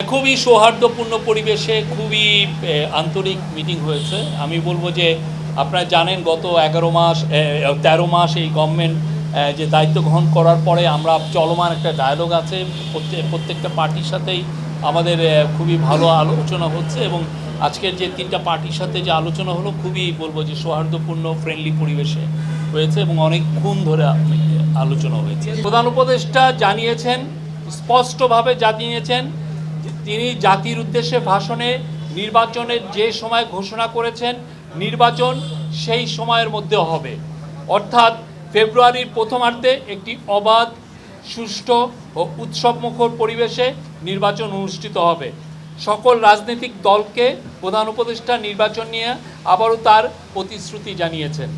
খুবই সৌহার্দ্যপূর্ণ পরিবেশে খুবই আন্তরিক মিটিং হয়েছে। আমি বলব যে আপনারা জানেন গত এগারো মাস তেরো মাস এই গভর্নমেন্ট যে দায়িত্ব গ্রহণ করার পরে আমরা চলমান একটা ডায়ালগ আছে। প্রত্যেক প্রত্যেকটা পার্টির সাথেই আমাদের খুবই ভালো আলোচনা হচ্ছে এবং আজকের যে তিনটা পার্টির সাথে যে আলোচনা হলো খুবই বলব যে সৌহার্দ্যপূর্ণ ফ্রেন্ডলি পরিবেশে হয়েছে এবং অনেকক্ষণ ধরে আলোচনা হয়েছে। প্রধান উপদেষ্টা জানিয়েছেন, স্পষ্টভাবে জানিয়েছেন তিনি জাতির উদ্দেশ্যে ভাষণে নির্বাচনের যে সময় ঘোষণা করেছেন, নির্বাচন সেই সময়ের মধ্যে হবে। অর্থাৎ ফেব্রুয়ারির প্রথমার্ধে একটি অবাধ, সুষ্ঠু ও উৎসবমুখর পরিবেশে নির্বাচন অনুষ্ঠিত হবে। সকল রাজনৈতিক দলকে প্রধান উপদেষ্টা নির্বাচন নিয়ে আবারও তার প্রতিশ্রুতি জানিয়েছেন।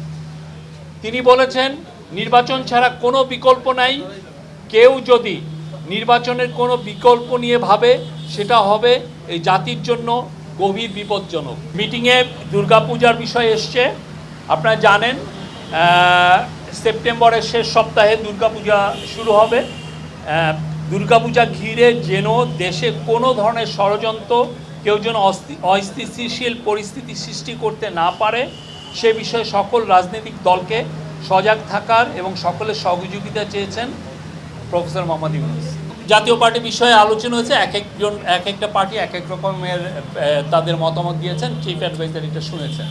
তিনি বলেছেন, নির্বাচন ছাড়া কোনো বিকল্প নাই। কেউ যদি নির্বাচনের কোনো বিকল্প নিয়ে ভাবে সেটা হবে এই জাতির জন্য গভীর বিপজ্জনক। মিটিংয়ে দুর্গাপূজার বিষয় এসছে। আপনারা জানেন সেপ্টেম্বরের শেষ সপ্তাহে দুর্গাপূজা শুরু হবে। দুর্গাপূজা ঘিরে যেন দেশে কোনো ধরনের ষড়যন্ত্র, কেউ যেন অস্থি- অস্থিতিশীল পরিস্থিতি সৃষ্টি করতে না পারে, সে বিষয়ে সকল রাজনৈতিক দলকে সজাগ থাকার এবং সকলের সহযোগিতা চেয়েছেন প্রফেসর মোহাম্মদ ইউনুস। জাতীয় পার্টি বিষয়ে আলোচনা হয়েছে, এক একজন, এক একটা পার্টি এক এক রকমের তাদের মতামত দিয়েছেন, চিফ অ্যাডভাইজার এটা শুনেছেন।